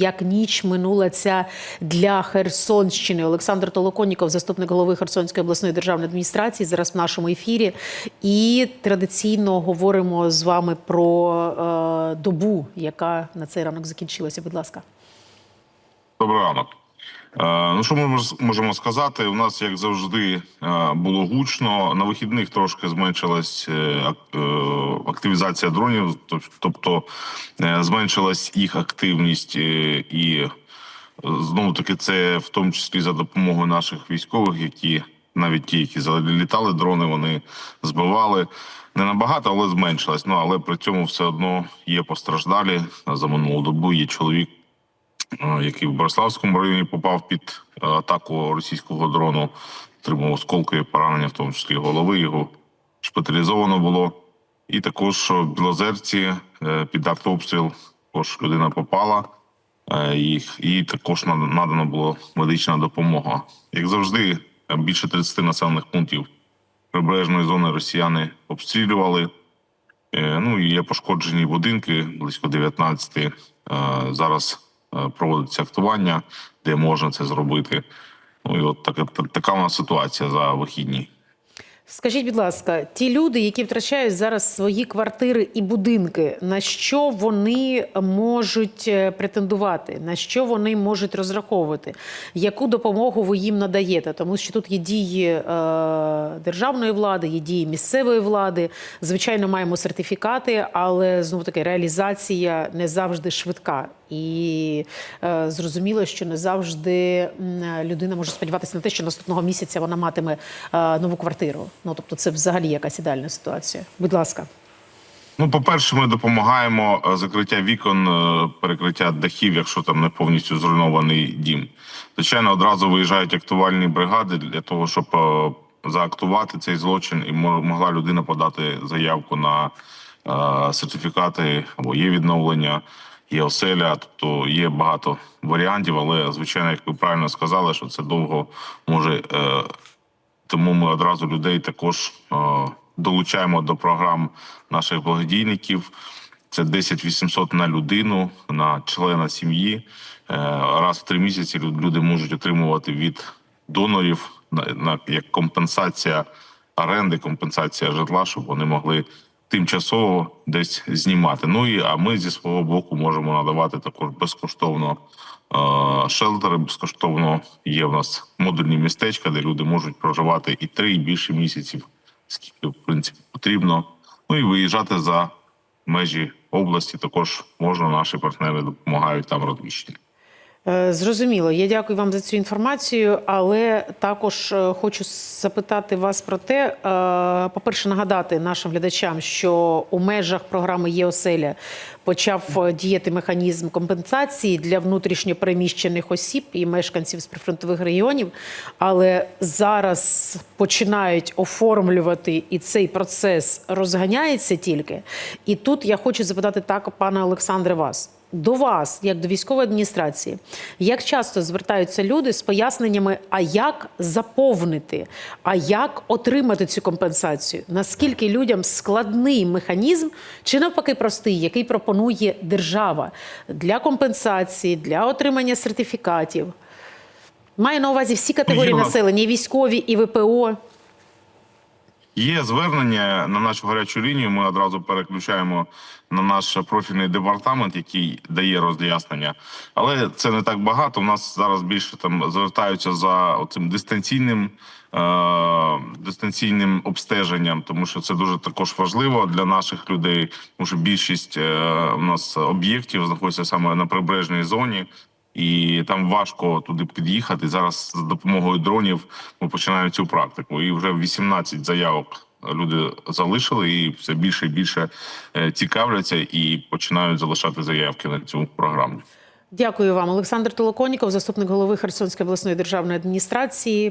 Як ніч минула ця для Херсонщини. Олександр Толоконніков, заступник голови Херсонської обласної державної адміністрації, зараз в нашому ефірі. І традиційно говоримо з вами про е, добу, яка на цей ранок закінчилася. Будь ласка. Добрий ранок. Е, Ну, що ми мож- можемо сказати? У нас, як завжди, е, було гучно. На вихідних трошки зменшилась е, ак- активізація дронів, тоб- тобто зменшилась їх активність і знову таки це в тому числі за допомогою наших військових, які навіть ті, які залітали дрони, вони збивали. Не набагато, але зменшилась. Ну але при цьому все одно є постраждалі. За минулу добу є чоловік, який в Бориславському районі попав під е, атаку російського дрону, отримав осколкові поранення, в тому числі голови. Його шпиталізовано було. І також в Білозерці е, під артобстріл також людина попала. Е, Їх і також над- надана була медична допомога. Як завжди, е, більше 30 населених пунктів прибережної зони росіяни обстрілювали. Е, Ну і є пошкоджені будинки близько 19. Е, Зараз е, проводиться актування, де можна це зробити. Ну і от така, та- така у нас ситуація за вихідні. Скажіть, будь ласка, ті люди, які втрачають зараз свої квартири і будинки, на що вони можуть е, претендувати, на що вони можуть розраховувати, яку допомогу ви їм надаєте? Тому що тут є дії е, державної влади, є дії місцевої влади. Звичайно, маємо сертифікати, але знову таки реалізація не завжди швидка. І е, зрозуміло, що не завжди людина може сподіватися на те, що наступного місяця вона матиме е, нову квартиру. Ну тобто, це взагалі якась ідеальна ситуація. Будь ласка. Ну, по-перше, ми допомагаємо е, закриття вікон, е, перекриття дахів, якщо там не повністю зруйнований дім. Звичайно, одразу виїжджають актувальні бригади для того, щоб е, заактувати цей злочин, і мо- могла людина подати заявку на сертифікати або є відновлення, є оселя. Тобто є багато варіантів, але звичайно, як ви правильно сказали, що це довго може. Тому ми одразу людей також е, долучаємо до програм наших благодійників. Це 10 800 на людину, на члена сім'ї. Е, Раз в три місяці люди можуть отримувати від донорів на як компенсація оренди, компенсація житла, щоб вони могли тимчасово десь знімати. Ну і а ми зі свого боку можемо надавати також безкоштовно е, шелтери. Безкоштовно є в нас модульні містечка, де люди можуть проживати і три, і більше місяців, скільки в принципі потрібно. Ну і виїжджати за межі області. Також можна. Наші партнери допомагають там розміщені. Е, Зрозуміло, я дякую вам за цю інформацію, але також е, хочу запитати вас про те, е, по-перше, нагадати нашим глядачам, що у межах програми ЄОСЕЛЯ почав діяти механізм компенсації для внутрішньо переміщених осіб і мешканців з прифронтових регіонів, але зараз починають оформлювати, і цей процес розганяється тільки. І тут я хочу запитати так, пане Олександре, вас. До вас, як до військової адміністрації, як часто звертаються люди з поясненнями, а як заповнити, а як отримати цю компенсацію? Наскільки людям складний механізм, чи навпаки простий, який пропонує держава для компенсації, для отримання сертифікатів? Маю на увазі всі категорії населення, і військові, і ВПО. Є звернення на нашу гарячу лінію. Ми одразу переключаємо на наш профільний департамент, який дає роз'яснення. Але це не так багато. У нас зараз більше там звертаються за цим дистанційним е- дистанційним обстеженням, тому що це дуже також важливо для наших людей. Тому що більшість е- у нас об'єктів знаходиться саме на прибережній зоні. І там важко туди під'їхати. Зараз за допомогою дронів ми починаємо цю практику. І вже 18 заявок люди залишили, і все більше і більше е, цікавляться і починають залишати заявки на цю програму. Дякую вам, Олександр Толоконіков, заступник голови Херсонської обласної державної адміністрації.